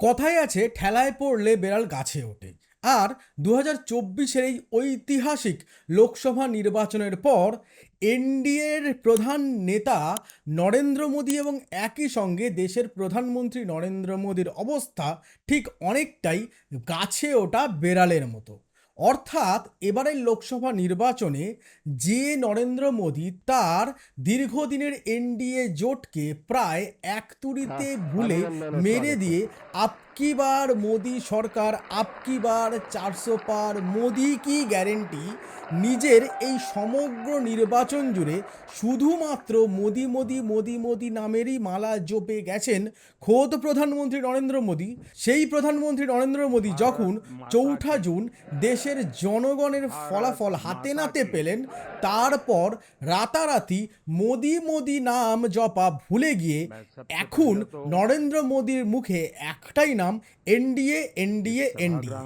কথায় আছে, ঠেলায় পড়লে বেড়াল গাছে ওঠে। আর দু হাজার চব্বিশের এই ঐতিহাসিক লোকসভা নির্বাচনের পর এনডিএর প্রধান নেতা নরেন্দ্র মোদী এবং একই সঙ্গে দেশের প্রধানমন্ত্রী নরেন্দ্র মোদীর অবস্থা ঠিক অনেকটাই গাছে ওটা বেড়ালের মতো। অর্থাৎ এবারের লোকসভা নির্বাচনে যে নরেন্দ্র মোদী তার দীর্ঘদিনের এনডিএ জোটকে প্রায় এক তুড়িতে ভুলে মেরে দিয়ে আপকি বার মোদি সরকার আপকি বার চারশো পার মোদি কি গ্যারেন্টি? নিজের এই সমগ্র নির্বাচন জুড়ে শুধুমাত্র মোদি মোদি মোদি মোদি নামেরই মালা জপে গেছেন খোদ প্রধানমন্ত্রী নরেন্দ্র মোদী। সেই প্রধানমন্ত্রী নরেন্দ্র মোদী যখন চৌঠা জুন দেশের জনগণের ফলাফল হাতে নাতে পেলেন তারপর রাতারাতি মোদি মোদি নাম জপা ভুলে গিয়ে এখন নরেন্দ্র মোদীর মুখে একটাই নাম এনডিএ এনডিএ এনডিএ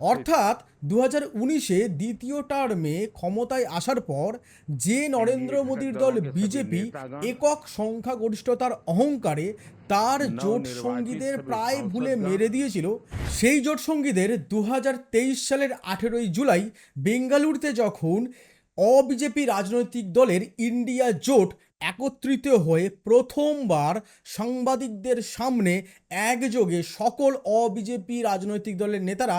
অর্থাৎ দু হাজার উনিশে দ্বিতীয় টার্মে ক্ষমতায় আসার পর যে নরেন্দ্র মোদীর দল বিজেপি একক সংখ্যাগরিষ্ঠতার অহংকারে তার জোট সঙ্গীদের প্রায় ভুলে মেরে দিয়েছিল। সেই জোট সঙ্গীদের দু হাজার তেইশ সালের আঠেরোই জুলাই বেঙ্গালুরুতে যখন অবিজেপি রাজনৈতিক দলের ইন্ডিয়া জোট একত্রিত হয়ে প্রথমবার সাংবাদিকদের সামনে একযোগে সকল অবিজেপি রাজনৈতিক দলের নেতারা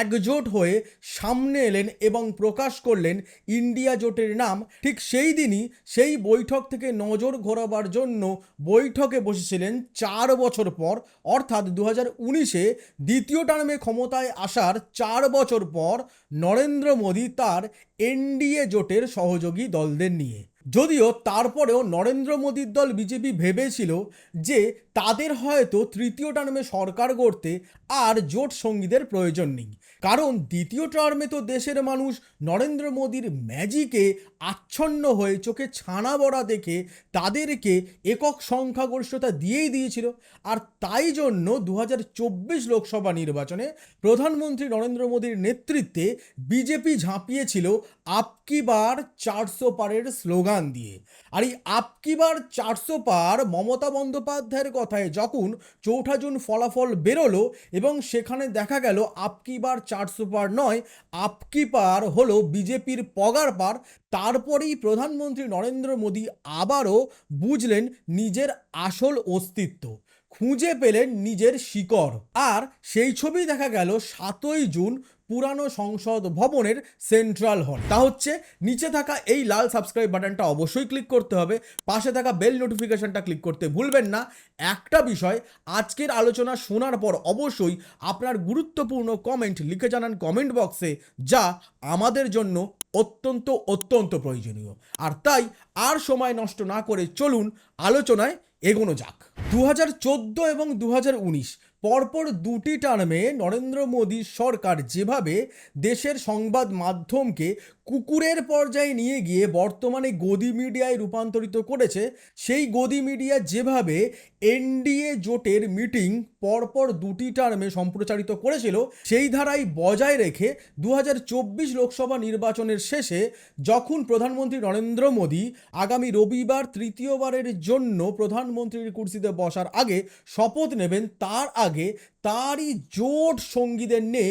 একজোট হয়ে সামনে এলেন এবং প্রকাশ করলেন ইন্ডিয়া জোটের নাম। ঠিক সেই দিনই সেই বৈঠক থেকে নজর ঘোরাবার জন্য বৈঠকে বসেছিলেন চার বছর পর, অর্থাৎ দু উনিশে দ্বিতীয় টার্মে ক্ষমতায় আসার চার বছর পর নরেন্দ্র মোদী তার এনডিএ জোটের সহযোগী দলদের নিয়ে। যদিও তারপরেও নরেন্দ্র মোদীর দল বিজেপি ভেবেছিল যে তাদের হয়তো তৃতীয় টার্মে সরকার গড়তে আর জোট সঙ্গীদের প্রয়োজন নেই। কারণ দ্বিতীয় টার্মে তো দেশের মানুষ নরেন্দ্র মোদীর ম্যাজিকে আচ্ছন্ন হয়ে চোখে ছানা বড়া দেখে তাদেরকে একক সংখ্যাগরিষ্ঠতা দিয়েই দিয়েছিল। আর তাই জন্য দু হাজার চব্বিশ লোকসভা নির্বাচনে প্রধানমন্ত্রী নরেন্দ্র মোদীর নেতৃত্বে বিজেপি ঝাঁপিয়েছিল আপকি বার চারশো পারের স্লোগান দিয়ে। আর এই আপকি বার চারশো পার মমতা বন্দ্যোপাধ্যায়ের কথায় যখন চৌঠা জুন ফলাফল বেরোলো এবং সেখানে দেখা গেল আপকি বার চারশো পার নয় আপকি পার হলো বিজেপির পগার পার। তারপরেই প্রধানমন্ত্রী নরেন্দ্র মোদী আবারও বুঝলেন নিজের আসল অস্তিত্ব, খুঁজে পেলেন নিজের শিকড়। আর সেই ছবি দেখা গেল সাতই জুন পুরানো সংসদ ভবনের সেন্ট্রাল হল তা হচ্ছে, নিচে থাকা এই লাল সাবস্ক্রাইব বাটনটা অবশ্যই ক্লিক করতে হবে। পাশে থাকা বেল নোটিফিকেশনটা ক্লিক করতে ভুলবেন না। একটা বিষয়, আজকের আলোচনা শোনার পর অবশ্যই আপনার গুরুত্বপূর্ণ কমেন্ট লিখে জানান কমেন্ট বক্সে যা আমাদের জন্য অত্যন্ত অত্যন্ত প্রয়োজনীয়। আর তাই, আর সময় নষ্ট না করে চলুন আলোচনায় এগোনো যাক। দু হাজার চোদ্দ এবং দু হাজার উনিশ পরপর দুটি টার্মে নরেন্দ্র মোদী সরকার যেভাবে দেশের সংবাদ মাধ্যমকে কুকুরের পর্যায়ে নিয়ে গিয়ে বর্তমানে গদি মিডিয়ায় রূপান্তরিত করেছে, সেই গদি মিডিয়া যেভাবে এনডিএ জোটের মিটিং পরপর দুটি টার্মে সম্প্রচারিত করেছিল, সেই ধারাই বজায় রেখে দু হাজার চব্বিশ লোকসভা নির্বাচনের শেষে যখন প্রধানমন্ত্রী নরেন্দ্র মোদী আগামী রবিবার তৃতীয়বারের জন্য প্রধানমন্ত্রীর কুর্সিতে বসার আগে শপথ নেবেন, তার আগে তারই জোট সঙ্গীদের নিয়ে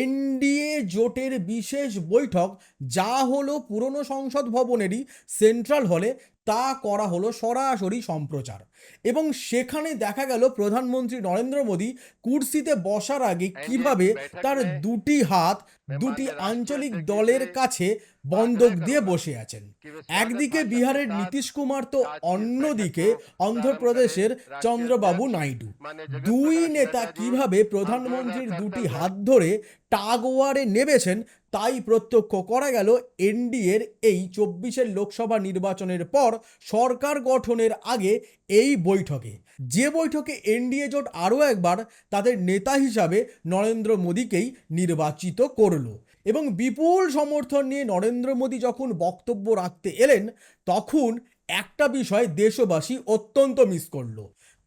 এনডিএ জোটের বিশেষ বৈঠক, যা হলো পুরনো সংসদ ভবনেরই সেন্ট্রাল হলে তা করা হলো সরাসরি সম্প্রচার। এবং সেখানে দেখা গেল প্রধানমন্ত্রী নরেন্দ্র মোদী কুর্সিতে বসার আগে কীভাবে তার দুটি হাত দুটি আঞ্চলিক দলের কাছে বন্ধক দিয়ে বসে আছেন। একদিকে বিহারের নীতিশ কুমার তো অন্যদিকে অন্ধ্রপ্রদেশের চন্দ্রবাবু নাইডু। দুই নেতা কীভাবে প্রধানমন্ত্রীর দুটি হাত ধরে টাগওয়ারে নেমেছেন তাই প্রত্যক্ষ করা গেল এনডিএর এই চব্বিশের লোকসভা নির্বাচনের পর সরকার গঠনের আগে এই বৈঠকে। যে বৈঠকে এনডিএ জোট আরও একবার তাদের নেতা হিসাবে নরেন্দ্র মোদীকেই নির্বাচিত করল এবং বিপুল সমর্থন নিয়ে নরেন্দ্র মোদী যখন বক্তব্য রাখতে এলেন, তখন একটা বিষয় দেশবাসী অত্যন্ত মিস করল।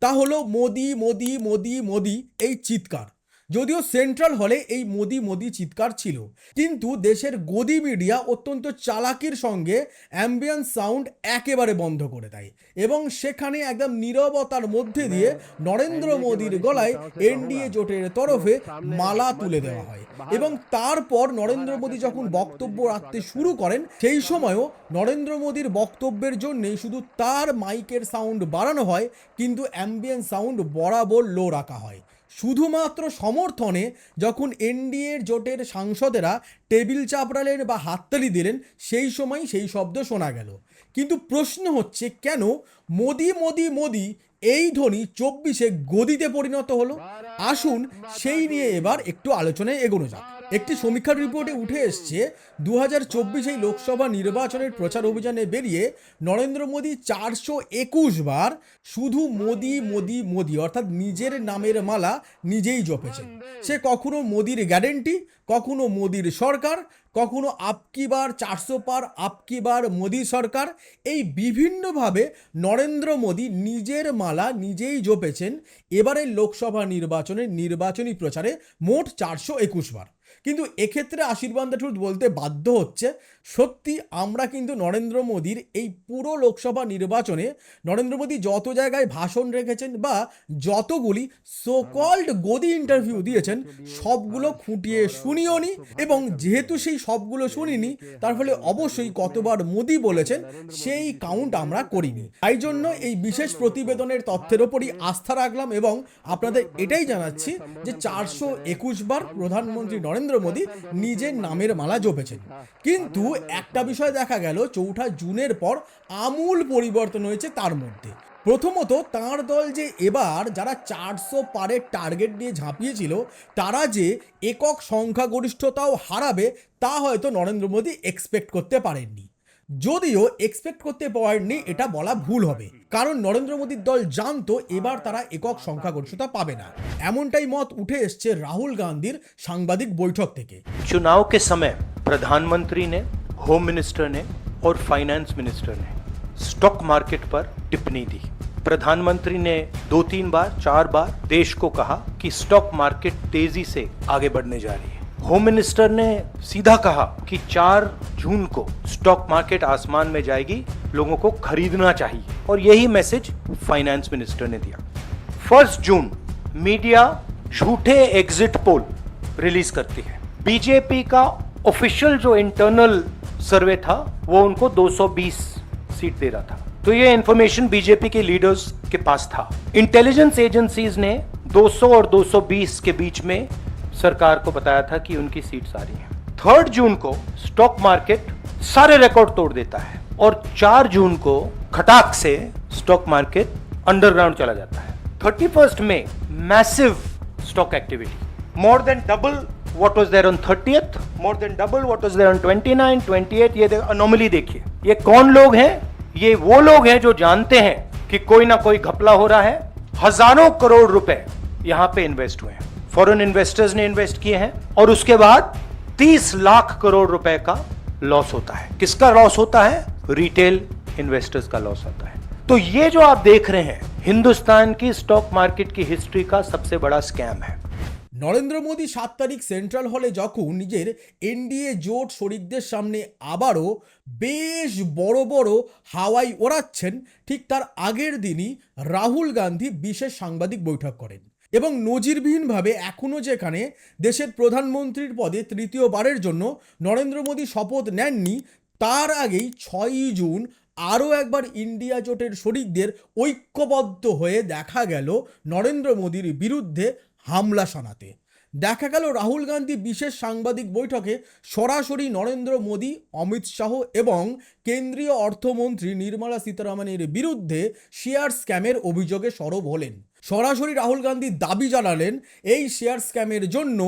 তা হলো মোদি মোদি মোদি মোদি, এই চিৎকার। যদিও সেন্ট্রাল হলে এই মোদি মোদি চিৎকার ছিল কিন্তু দেশের গদি মিডিয়া অত্যন্ত চালাকির সঙ্গে অ্যাম্বিয়েন্স সাউন্ড একেবারে বন্ধ করে দেয় এবং সেখানে একদম নীরবতার মধ্যে দিয়ে নরেন্দ্র মোদীর গলায় এনডিএ জোটের তরফে মালা তুলে দেওয়া হয় এবং তারপর নরেন্দ্র মোদী যখন বক্তব্য রাখতে শুরু করেন সেই সময়ও নরেন্দ্র মোদীর বক্তব্যের জন্যেই শুধু তার মাইকের সাউন্ড বাড়ানো হয় কিন্তু অ্যাম্বিয়েন্স সাউন্ড বরাবর লো রাখা হয়। শুধুমাত্র সমর্থনে যখন এনডিএর জোটের সাংসদেরা টেবিল চাপড়ালেন বা হাততালি দিলেন, সেই সময় সেই শব্দ শোনা গেল। কিন্তু প্রশ্ন হচ্ছে, কেন মোদি মোদি মোদি এই ধ্বনি চব্বিশে গদিতে পরিণত হলো? আসুন সেই নিয়ে এবার একটু আলোচনায় এগোনো যাক। একটি সমীক্ষার রিপোর্টে উঠে এসছে দু হাজার চব্বিশ লোকসভা নির্বাচনের প্রচার অভিযানে বেরিয়ে নরেন্দ্র মোদী চারশো একুশ বার শুধু মোদি মোদি মোদি, অর্থাৎ নিজের নামের মালা নিজেই জপেছেন। সে কখনো মোদির গ্যারেন্টি, কখনো মোদির সরকার, কখনো আপকি বার চারশো পার আপকি বার মোদি সরকার, এই বিভিন্নভাবে নরেন্দ্র মোদী নিজের মালা নিজেই জপেছেন। এবারের লোকসভা নির্বাচনের নির্বাচনী প্রচারে মোট চারশো একুশ বার। কিন্তু এক্ষেত্রে আশীর্বাদ ট্রুথ বলতে বাধ্য হচ্ছে সত্যি আমরা কিন্তু নরেন্দ্র মোদীর এই পুরো লোকসভা নির্বাচনে নরেন্দ্র মোদী যত জায়গায় ভাষণ রেখেছেন বা যতগুলি সোকল্ড গদি ইন্টারভিউ দিয়েছেন, সবগুলো খুঁটিয়ে শুনিও নি এবং যেহেতু সেই সবগুলো শুনিনি, তার ফলে অবশ্যই কতবার মোদি বলেছেন সেই কাউন্ট আমরা করিনি। তাই জন্য এই বিশেষ প্রতিবেদনের তথ্যের ওপরই আস্থা রাখলাম এবং আপনাদের এটাই জানাচ্ছি যে চারশো একুশ বার প্রধানমন্ত্রী নরেন্দ্র মোদী নিজের নামের মালা জপেছেন। কিন্তু একটা বিষয় দেখা গেল চৌঠা জুনের পর আমূল পরিবর্তন হয়েছে তার মধ্যে। প্রথমত তার দল যে এবার যারা চারশো পারের টার্গেট নিয়ে ঝাঁপিয়েছিল তারা যে একক সংখ্যাগরিষ্ঠতাও হারাবে তা হয়তো নরেন্দ্র মোদী এক্সপেক্ট করতে পারেননি। যদিও এক্সপেক্ট করতে পারেননি এটা বলা ভুল হবে। কারণ নরেন্দ্র মোদীর দল জানতো এবার তারা একক সংখ্যাগরিষ্ঠতা পাবে না। এমনটাই মত উঠে এসছে রাহুল গান্ধীর সাংবাদিক বৈঠক থেকে। চুনাওকে সময় প্রধানমন্ত্রী নে होम मिनिस्टर ने और फाइनेंस मिनिस्टर ने स्टॉक मार्केट पर टिप्पणी दी। प्रधानमंत्री ने दो तीन बार, चार बार देश को कहा कि स्टॉक मार्केट तेज़ी से आगे बढ़ने जा रही है। होम मिनिस्टर ने सीधा कहा कि 4 जून को स्टॉक मार्केट आसमान में जाएगी, लोगों को खरीदना चाहिए और यही मैसेज फाइनेंस मिनिस्टर ने दिया। फ़र्स्ट जून मीडिया झूठे एग्जिट पोल रिलीज़ करती है। बीजेपी का ऑफिशियल जो इंटरनल सर्वे था, वो उनको 220 सीट दे रहा था। तो ये इंफॉर्मेशन बीजेपी के लीडर्स के पास था। इंटेलिजेंस एजेंसीज ने 200 और 220 के बीच में सरकार को बताया था कि उनकी सीट्स आ रही हैं। थर्ड जून को स्टॉक मार्केट सारे रिकॉर्ड तोड़ देता है और 4 जून को खटाक से स्टॉक मार्केट अंडरग्राउंड चला जाता है। थर्टी फ़र्स्ट में massive stock activity more than double what was there on 30th more than double what was there on 29 28 ये अनोमली देखिए। ये कौन लोग हैं? ये वो लोग हैं जो जानते हैं कि कोई ना कोई घपला हो रहा है। हज़ारों करोड़ रुपए यहाँ पे इन्वेस्ट हुए हैं। फॉरेन इन्वेस्टर्स ने इन्वेस्ट किए हैं और उसके बाद 30 लाख करोड़ रुपए का लॉस होता है। किसका लॉस होता है? रिटेल इन्वेस्टर्स का लॉस होता है। तो ये जो आप देख रहे हैं, हिंदुस्तान की स्टॉक मार्केट की हिस्ट्री का सबसे बड़ा स्कैम है। নরেন্দ্র মোদী সাত তারিখ সেন্ট্রাল হলে যখন নিজের এনডিএ জোট শরিকদের সামনে আবারও বেশ বড় বড় হাওয়াই ওড়াচ্ছেন, ঠিক তার আগের দিনই রাহুল গান্ধী বিশেষ সাংবাদিক বৈঠক করেন। এবং নজিরবিহীনভাবে এখনও যেখানে দেশের প্রধানমন্ত্রীর পদে তৃতীয়বারের জন্য নরেন্দ্র মোদী শপথ নেননি, তার আগেই ছয়ই জুন আরও একবার ইন্ডিয়া জোটের শরিকদের ঐক্যবদ্ধ হয়ে দেখা গেল নরেন্দ্র মোদীর বিরুদ্ধে হামলা শানাতে দেখা গেল রাহুল গান্ধী বিশেষ সাংবাদিক বৈঠকে সরাসরি নরেন্দ্র মোদী, অমিত শাহ এবং কেন্দ্রীয় অর্থমন্ত্রী নির্মলা সীতারামনের বিরুদ্ধে শেয়ার স্ক্যামের অভিযোগে সরব হলেন। সরাসরি রাহুল গান্ধী দাবি জানালেন, এই শেয়ার স্ক্যামের জন্য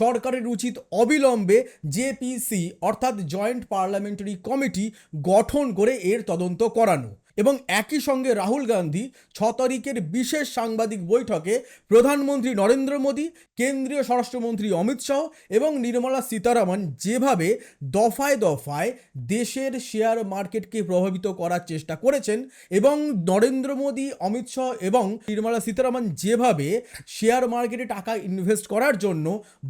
সরকারের উচিত অবিলম্বে জেপিসি অর্থাৎ জয়েন্ট পার্লামেন্টারি কমিটি গঠন করে এর তদন্ত করানো। এবং একই সঙ্গে রাহুল গান্ধী ছ তারিখের বিশেষ সাংবাদিক বৈঠকে প্রধানমন্ত্রী নরেন্দ্র মোদী, কেন্দ্রীয় স্বরাষ্ট্রমন্ত্রী অমিত শাহ এবং নির্মলা সীতারামন যেভাবে দফায় দফায় দেশের শেয়ার মার্কেটকে প্রভাবিত করার চেষ্টা করেছেন এবং নরেন্দ্র মোদী, অমিত শাহ এবং নির্মলা সীতারামন যেভাবে শেয়ার মার্কেটে টাকা ইনভেস্ট করার জন্য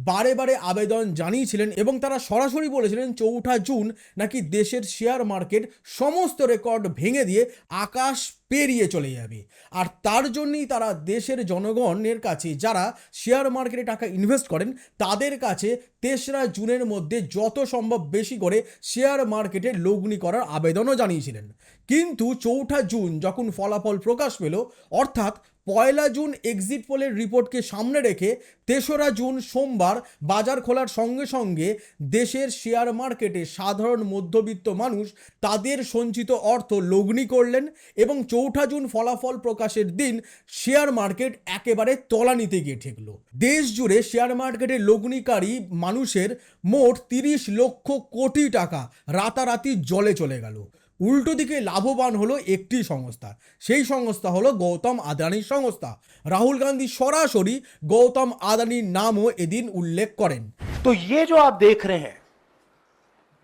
বারে বারে আবেদন জানিয়েছিলেন এবং তারা সরাসরি বলেছিলেন চৌঠা জুন নাকি দেশের শেয়ার মার্কেট সমস্ত রেকর্ড ভেঙে দিয়ে আকাশ পেরিয়ে চলে যাবে। আর তার জন্যই তারা দেশের জনগণের কাছে, যারা শেয়ার মার্কেটে টাকা ইনভেস্ট করেন, তাদের কাছে তেসরা জুনের মধ্যে যত সম্ভব বেশি করে শেয়ার মার্কেটে লগ্নি করার আবেদনও জানিয়েছিলেন। কিন্তু চৌঠা জুন যখন ফলাফল প্রকাশ পেল, অর্থাৎ পয়লা জুন এক্সিট পোলের রিপোর্টকে সামনে রেখে তেসরা জুন সোমবার বাজার খোলার সঙ্গে সঙ্গে দেশের শেয়ার মার্কেটে সাধারণ মধ্যবিত্ত মানুষ তাদের সঞ্চিত অর্থ লগ্নি করলেন এবং চৌঠা জুন ফলাফল প্রকাশের দিন শেয়ার মার্কেট একেবারে তলানিতে গিয়ে ঠেকলো। দেশ জুড়ে শেয়ার মার্কেটে লগ্নিকারী মানুষের মোট তিরিশ লক্ষ কোটি টাকা রাতারাতি জলে চলে গেল। উল্টো দিকে লাভবান হলো একটি সংস্থা সেই সংস্থা হলো গৌতম আদানির সংস্থা রাহুল গান্ধী সরাসরি গৌতম আদানির নামও এদিন উল্লেখ করেন तो ये जो आप देख रहे हैं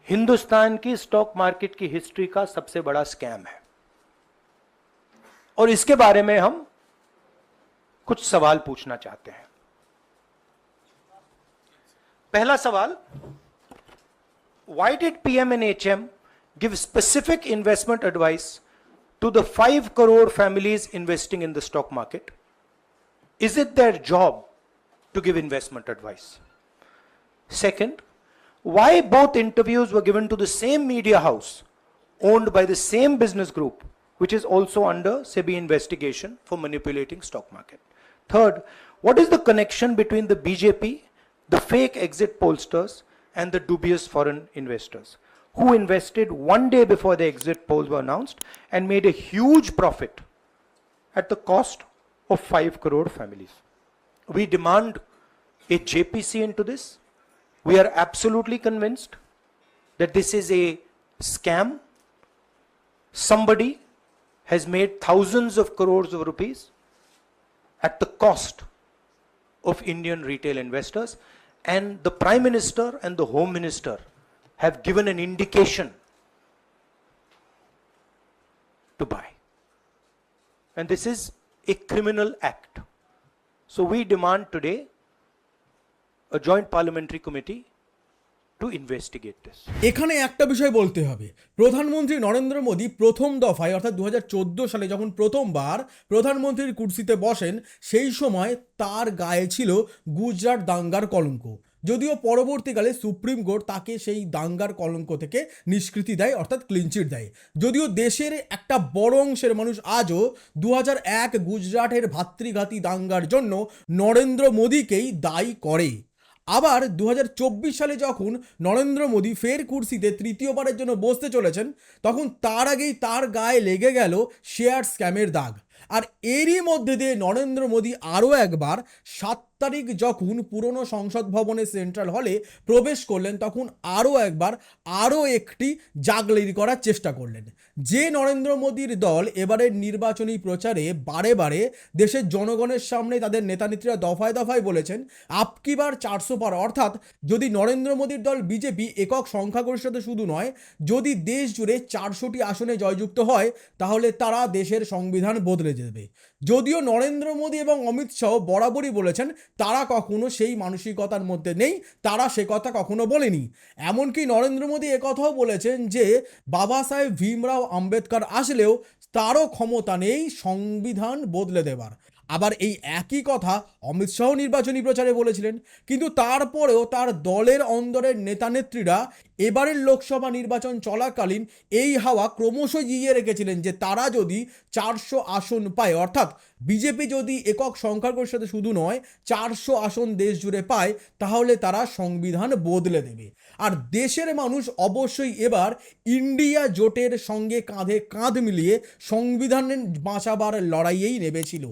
हिंदुस्तान की स्टॉक मार्केट की हिस्ट्री का सबसे बड़ा स्कैम है और इसके बारे में हम कुछ सवाल पूछना चाहते हैं पहला सवाल why did PM and HM give specific investment advice to the 5 crore families investing in the stock market? Is it their job to give investment advice? Second, why both interviews were given to the same media house owned by the same business group, which is also under SEBI investigation for manipulating stock market. Third, what is the connection between the BJP, the fake exit pollsters, and the dubious foreign investors who invested one day before the exit polls were announced and made a huge profit at the cost of 5 crore families? We demand a JPC into this. We are absolutely convinced that this is a scam. Somebody has made thousands of crores of rupees at the cost of Indian retail investors, and the Prime Minister and the Home Minister have given an indication to buy. And this is a criminal act. So we demand today a joint parliamentary committee. এখানে একটা বিষয় বলতে হবে প্রধানমন্ত্রী নরেন্দ্র মোদী প্রথম দফায় অর্থাৎ দু হাজার চোদ্দ সালে যখন প্রথমবার প্রধানমন্ত্রীর কুর্সিতে বসেন সেই সময় তার গায়ে ছিল গুজরাট দাঙ্গার কলঙ্ক যদিও পরবর্তীকালে সুপ্রিম কোর্ট তাকে সেই দাঙ্গার কলঙ্ক থেকে নিষ্কৃতি দেয়, অর্থাৎ ক্লিনচিট দেয়। যদিও দেশের একটা বড় অংশের মানুষ আজও দু এক গুজরাটের ভাতৃঘাতী দাঙ্গার জন্য নরেন্দ্র মোদীকেই দায়ী করে। আবার দু হাজার চব্বিশ সালে যখন নরেন্দ্র মোদী ফের কুর্সিতে তৃতীয়বারের জন্য বসতে চলেছেন, তখন তার আগেই তার গায়ে লেগে গেল শেয়ার স্ক্যামের দাগ। আর এরই মধ্যে দিয়ে নরেন্দ্র মোদী আরও একবার সাত তারিখ যখন পুরনো সংসদ ভবনের সেন্ট্রাল হলে প্রবেশ করলেন, তখন আরও একবার আরও একটি জাগলেরি করার চেষ্টা করলেন। যে নরেন্দ্র মোদীর দল এবারের নির্বাচনী প্রচারে বারে বারে দেশের জনগণের সামনে তাদের নেতানেত্রীরা দফায় দফায় বলেছেন, আপকিবার চারশো পার। অর্থাৎ যদি নরেন্দ্র মোদীর দল বিজেপি একক সংখ্যাগরিষ্ঠতা শুধু নয়, যদি দেশ জুড়ে চারশোটি আসনে জয়যুক্ত হয়, তাহলে তারা দেশের সংবিধান বদলে দেবে। যদিও নরেন্দ্র মোদী এবং অমিত শাহ বরাবরই বলেছেন, তারা কখনো সেই মানসিকতার মধ্যে নেই, তারা সে কথা কখনো বলেনি। এমনকি নরেন্দ্র মোদী একথাও বলেছেন যে, বাবা সাহেব ভীমরাও আম্বেদকর আসলেও তারও ক্ষমতা নেই সংবিধান বদলে দেবার। আবার এই একই কথা অমিত শাহ নির্বাচনী প্রচারে বলেছিলেন। কিন্তু তারপরেও তার দলের অন্দরের নেতানেত্রীরা এবারের লোকসভা নির্বাচন চলাকালীন এই হাওয়া ক্রমশ জিইয়ে রেখেছিলেন যে তারা যদি চারশো আসন পায়, অর্থাৎ বিজেপি যদি একক সংখ্যাগরিষ্ঠতা শুধু নয়, চারশো আসন দেশ জুড়ে পায়, তাহলে তারা সংবিধান বদলে দেবে। আর দেশের মানুষ অবশ্যই এবার ইন্ডিয়া জোটের সঙ্গে কাঁধে কাঁধ মিলিয়ে সংবিধানের বাঁচাবার লড়াইয়েই নেমেছিল।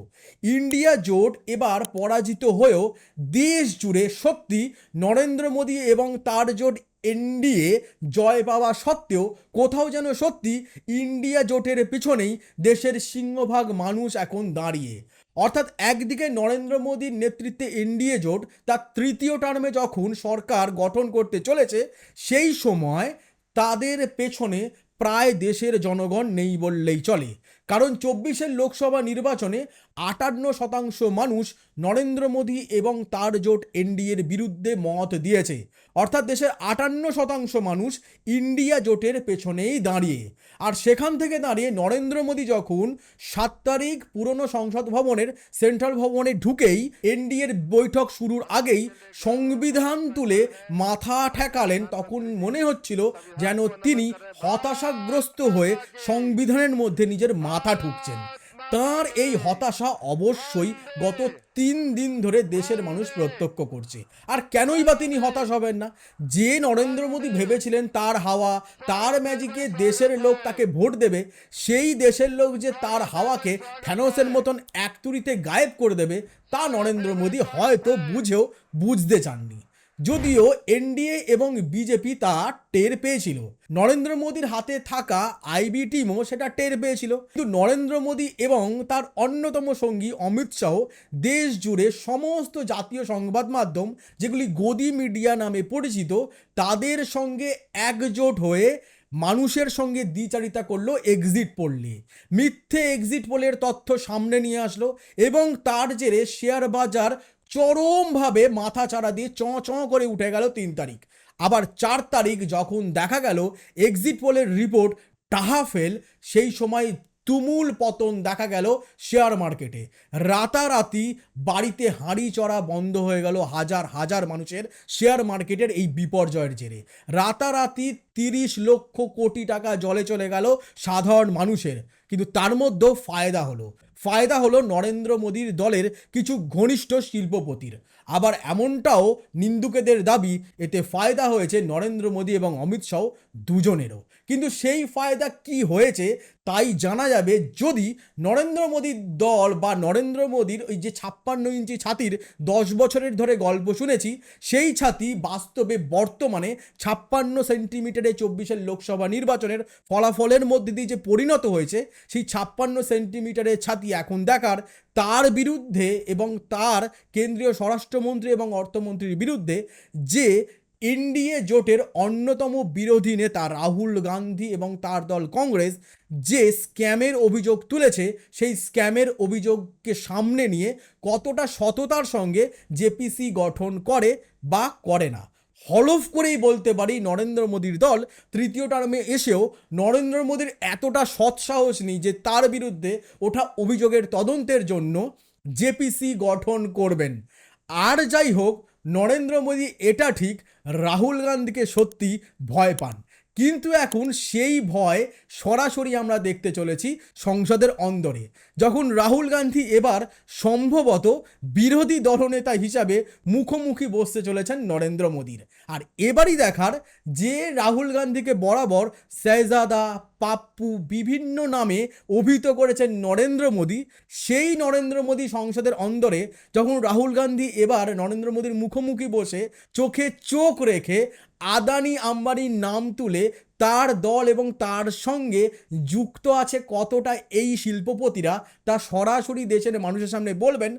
ইন্ডিয়া জোট এবার পরাজিত হয়েও দেশ জুড়ে সত্যি নরেন্দ্র মোদী এবং তার জোট এনডিএ জয় পাওয়া সত্ত্বেও কোথাও যেন সত্যি ইন্ডিয়া জোটের পিছনেই দেশের সিংহভাগ মানুষ এখন দাঁড়িয়ে। অর্থাৎ একদিকে নরেন্দ্র মোদীর নেতৃত্বে এনডিএ জোট তার তৃতীয় টার্মে যখন সরকার গঠন করতে চলেছে, সেই সময় তাদের পেছনে প্রায় দেশের জনগণ নেই বললেই চলে। কারণ চব্বিশের লোকসভা নির্বাচনে আটান্ন শতাংশ মানুষ নরেন্দ্র মোদী এবং তার জোট এনডিএর বিরুদ্ধে মত দিয়েছে। অর্থাৎ দেশের আটান্ন শতাংশ মানুষ ইন্ডিয়া জোটের পেছনেই দাঁড়িয়ে। আর সেখান থেকে দাঁড়িয়ে নরেন্দ্র মোদী যখন সাত তারিখ পুরনো সংসদ ভবনের সেন্ট্রাল ভবনে ঢুকেই এনডিএর বৈঠক শুরুর আগেই সংবিধান তুলে মাথা ঠেকালেন, তখন মনে হচ্ছিল যেন তিনি হতাশাগ্রস্ত হয়ে সংবিধানের মধ্যে নিজের মাথা ঠুকছেন। তার এই হতাশা অবশ্যই গত তিন দিন ধরে দেশের মানুষ প্রত্যক্ষ করছে। আর কেনই বা তিনি হতাশ হবেন না? যে নরেন্দ্র মোদী ভেবেছিলেন তার হাওয়া, তার ম্যাজিকে দেশের লোক তাকে ভোট দেবে, সেই দেশের লোক যে তার হাওয়াকে থ্যানোসের মতন এক তুড়িতে গায়েব করে দেবে, তা নরেন্দ্র মোদী হয়তো বুঝেও বুঝতে চাননি। যদিও এনডিএ এবং বিজেপি তা টের পেয়েছিল। নরেন্দ্র মোদীর হাতে থাকা আইবি টিমও সেটা টের পেয়েছিল। কিন্তু নরেন্দ্র মোদী এবং তার অন্যতম সঙ্গী অমিত শাহ দেশ জুড়ে সমস্ত জাতীয় সংবাদ মাধ্যম যেগুলি গদি মিডিয়া নামে পরিচিত, তাদের সঙ্গে একজোট হয়ে মানুষের সঙ্গে দ্বিচারিতা করল এক্সিট পোল। নিয়ে মিথ্যে এক্সিট পোলের তথ্য সামনে নিয়ে আসলো এবং তার জেরে শেয়ার বাজার চরমভাবে মাথা চাড়া দিয়ে চ চ করে উঠে গেল তিন তারিখ। আবার চার তারিখ যখন দেখা গেল এক্সিট পোলের রিপোর্ট টাহা ফেল, সেই সময় তুমুল পতন দেখা গেল শেয়ার মার্কেটে রাতারাতি বাড়িতে হাঁড়ি চড়া বন্ধ হয়ে গেল হাজার হাজার মানুষের শেয়ার মার্কেটের এই বিপর্যয়ের জেরে। রাতারাতি তিরিশ লক্ষ কোটি টাকা জলে চলে গেল সাধারণ মানুষের। কিন্তু তার মধ্যেও ফায়দা হলো। ফায়দা হলো নরেন্দ্র মোদীর দলের কিছু ঘনিষ্ঠ শিল্পপতির। আবার এমনটাও নিন্দুকেদের দাবি, এতে ফায়দা হয়েছে নরেন্দ্র মোদী এবং অমিত শাহ দুজনেরও। কিন্তু সেই ফায়দা কি হয়েছে তাই জানা যাবে যদি নরেন্দ্র মোদীর দল বা নরেন্দ্র মোদীর ওই যে ছাপ্পান্ন ইঞ্চি ছাতির দশ বছরের ধরে গল্প শুনেছি, সেই ছাতি বাস্তবে বর্তমানে ছাপ্পান্ন সেন্টিমিটারে চব্বিশের লোকসভা নির্বাচনের ফলাফলের মধ্যে দিয়ে যে পরিণত হয়েছে, সেই ছাপ্পান্ন সেন্টিমিটারের ছাতি এখন দেখার, তার বিরুদ্ধে এবং তার কেন্দ্রীয় স্বরাষ্ট্রমন্ত্রী এবং অর্থমন্ত্রীর বিরুদ্ধে যে এনডিএ জোটের অন্যতম বিরোধী নেতা রাহুল গান্ধী এবং তার দল কংগ্রেস যে স্ক্যামের অভিযোগ তুলেছে, সেই স্ক্যামের অভিযোগকে সামনে নিয়ে কতটা সততার সঙ্গে জেপিসি গঠন করে বা করে না। হলফ করেই বলতে পারি নরেন্দ্র মোদীর দল তৃতীয় টার্মে এসেও নরেন্দ্র মোদীর এতটা সৎসাহস নেই যে তার বিরুদ্ধে ওঠা অভিযোগের তদন্তের জন্য জেপিসি গঠন করবেন। আর যাই হোক নরেন্দ্র মোদী এটা ঠিক, রাহুল গান্ধীকে সত্যি ভয় পান। কিন্তু এখন সেই ভয় সরাসরি আমরা দেখতে চলেছি সংসদের অন্দরে। যখন রাহুল গান্ধী এবার সম্ভবত বিরোধী দলনেতা হিসাবে মুখোমুখি বসতে চলেছেন নরেন্দ্র মোদীর। আর এবারই দেখার যে রাহুল গান্ধীকে বরাবর শেহজাদা পাপ্পু বিভিন্ন নামে অভিহিত করেছেন নরেন্দ্র মোদী। সেই নরেন্দ্র মোদী সংসদের অন্দরে যখন রাহুল গান্ধী এবার নরেন্দ্র মোদীর মুখোমুখি বসে চোখে চোখ রেখে আদানি আম্বানির নাম তুলে তার দল এবং তার সঙ্গে যুক্ত আছে কতটা এই শিল্পপতিরা, তা সরাসরি দেশের মানুষের সামনে বলবেন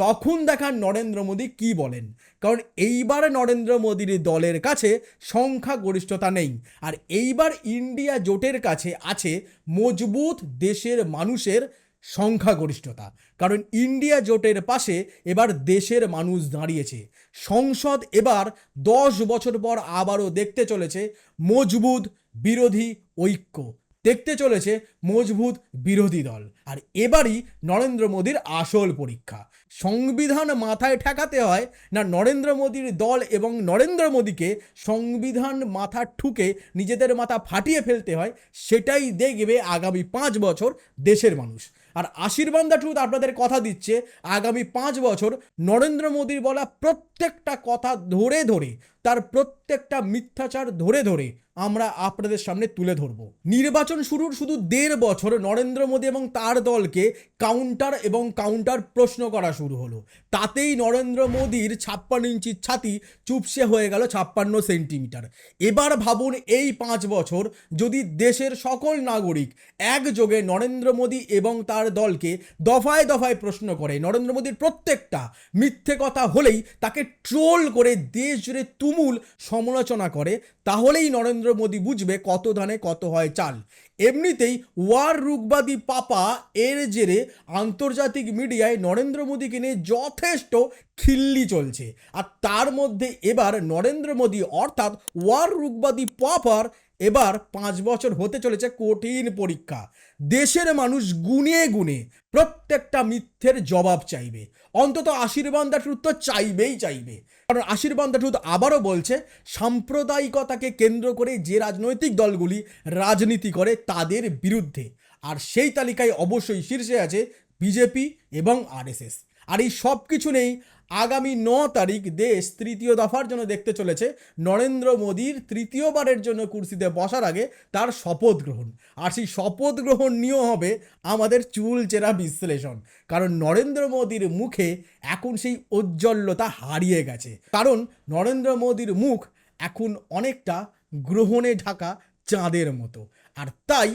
তখন দেখান নরেন্দ্র মোদী কি বলেন। কারণ এইবার নরেন্দ্র মোদীর দলের কাছে সংখ্যা গরিষ্ঠতা নেই। আর এইবার ইন্ডিয়া জোটের কাছে আছে মজবুত দেশের মানুষের সংখ্যাগরিষ্ঠতা। কারণ ইন্ডিয়া জোটের পাশে এবার দেশের মানুষ দাঁড়িয়েছে। সংসদ এবার দশ বছর পর আবারও দেখতে চলেছে মজবুত বিরোধী ঐক্য। দেখতে চলেছে মজবুত বিরোধী দল। আর এবারই নরেন্দ্র মোদীর আসল পরীক্ষা। সংবিধান মাথায় ঠেকাতে হয় না নরেন্দ্র মোদীর দল এবং নরেন্দ্র মোদীকে সংবিধান মাথা ঠুকে নিজেদের মাথা ফাটিয়ে ফেলতে হয়, সেটাই দেখবে আগামী পাঁচ বছর দেশের মানুষ। আর আশীর্বাদ দা ট্রুথ আপনাদের কথা দিচ্ছে, আগামী পাঁচ বছর নরেন্দ্র মোদীর বলা প্রত্যেকটা কথা ধরে ধরে, তার প্রত্যেকটা মিথ্যাচার ধরে ধরে আমরা আপনাদের সামনে তুলে ধরব। নির্বাচন শুরুর শুধু দেড় বছর নরেন্দ্র মোদী এবং তার দলকে কাউন্টার এবং কাউন্টার প্রশ্ন করা শুরু হলো। তাতেই নরেন্দ্র মোদীর ছাপ্পান্ন ইঞ্চির ছাতি চুপসে হয়ে গেল ছাপ্পান্ন সেন্টিমিটার। এবার ভাবুন এই পাঁচ বছর যদি দেশের সকল নাগরিক একযোগে নরেন্দ্র মোদী এবং তার দলকে দফায় দফায় প্রশ্ন করে, নরেন্দ্র মোদীর প্রত্যেকটা মিথ্যে কথা হলেই তাকে ট্রোল করে দেশ জুড়ে তুমুল সমালোচনা করে, তাহলেই নরেন্দ্র মোদী বুঝবে কত ধানে কত হয় চাল। এমনিতেই ওয়ার রুগবাদী পাপা এর জেরে আন্তর্জাতিক মিডিয়ায় নরেন্দ্র মোদীকে নিয়ে যথেষ্ট খিল্লি চলছে। আর তার মধ্যে এবার নরেন্দ্র মোদী অর্থাৎ ওয়ার রুগবাদী পাপার এবার পাঁচ বছর হতে চলেছে কঠিন পরীক্ষা। দেশের মানুষ গুনে গুনে প্রত্যেকটা মিথ্যের জবাব চাইবে। অন্তত আশীর্বাদ তো চাইবেই চাইবে। কারণ আশীর্বাদ দাঠুদ আবারও বলছে, সাম্প্রদায়িকতাকে কেন্দ্র করে যে রাজনৈতিক দলগুলি রাজনীতি করে তাদের বিরুদ্ধে। আর সেই তালিকায় অবশ্যই শীর্ষে আছে বিজেপি এবং আরএসএস। আর এই সব কিছু নেই, আগামী ন তারিখ দেশ তৃতীয় দফার জন্য দেখতে চলেছে। নরেন্দ্র মোদীর তৃতীয়বারের জন্য কুর্সিতে বসার আগে তার শপথ গ্রহণ। আর সেই শপথ গ্রহণ নিয়েও হবে আমাদের চুল চেরা বিশ্লেষণ। কারণ নরেন্দ্র মোদীর মুখে এখন সেই ঔজ্জ্বল্যতা হারিয়ে গেছে। কারণ নরেন্দ্র মোদীর মুখ এখন অনেকটা গ্রহণে ঢাকা চাঁদের মতো। আর তাই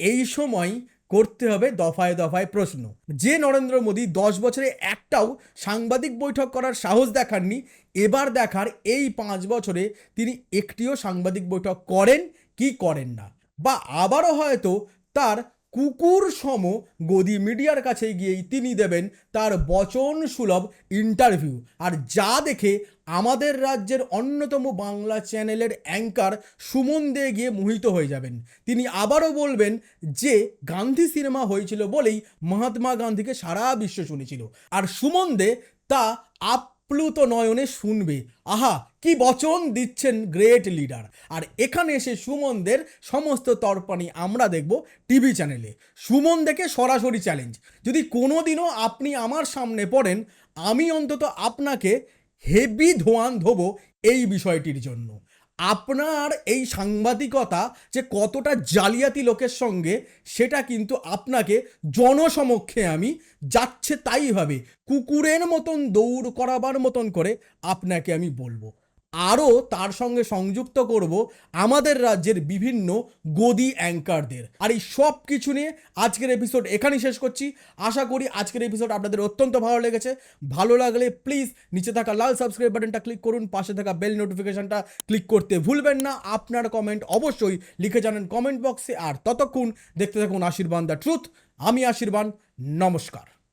এই সময় করতে হবে দফায় দফায় প্রশ্ন। যে নরেন্দ্র মোদী দশ বছরে একটাও সাংবাদিক বৈঠক করার সাহস দেখাননি, এবার দেখার এই পাঁচ বছরে তিনি একটিও সাংবাদিক বৈঠক করেন কি করেন না। বা আবারও হয়তো তার কুকুর সম গদি মিডিয়ার কাছে গিয়েই তিনি দেবেন তার বচন সুলভ ইন্টারভিউ আর যা দেখে আমাদের রাজ্যের অন্যতম বাংলা চ্যানেলের অ্যাঙ্কার সুমন দে গিয়ে মোহিত হয়ে যাবেন। তিনি আবারও বলবেন যে, গান্ধী সিনেমা হয়েছিল বলেই মহাত্মা গান্ধীকে সারা বিশ্ব শুনেছিল। আর সুমন দে তা আপ্লুত নয়নে শুনবে। আহা, কি বচন দিচ্ছেন গ্রেট লিডার। আর এখানে এসে সুমনদের সমস্ত তর্পানি আমরা দেখব টিভি চ্যানেলে। সুমন দেখে সরাসরি চ্যালেঞ্জ, যদি কোনোদিনও আপনি আমার সামনে পড়েন, আমি অন্তত আপনাকে হেভি ধোয়ান ধোবো এই বিষয়টির জন্য। আপনার এই সাংবাদিকতা যে কতটা জালিয়াতি লোকের সঙ্গে, সেটা কিন্তু আপনাকে জনসমক্ষে আমি যাচ্ছে তাইভাবে কুকুরের মতন দৌড় করাবার মতন করে আপনাকে আমি বলব। আরও তার সঙ্গে সংযুক্ত করব আমাদের রাজ্যের বিভিন্ন গদি অ্যাঙ্কারদের। আর এই সব কিছু নিয়ে আজকের এপিসোড এখানেই শেষ করছি। আশা করি আজকের এপিসোড আপনাদের অত্যন্ত ভালো লেগেছে। ভালো লাগলে প্লিজ নিচে থাকা লাল সাবস্ক্রাইব বাটনটা ক্লিক করুন, পাশে থাকা বেল নোটিফিকেশনটা ক্লিক করতে ভুলবেন না। আপনার কমেন্ট অবশ্যই লিখে জানেন কমেন্ট বক্সে আর ততক্ষণ দেখতে থাকুন আশীর্বাদ দ্য ট্রুথ আমি আশীর্বাদ নমস্কার।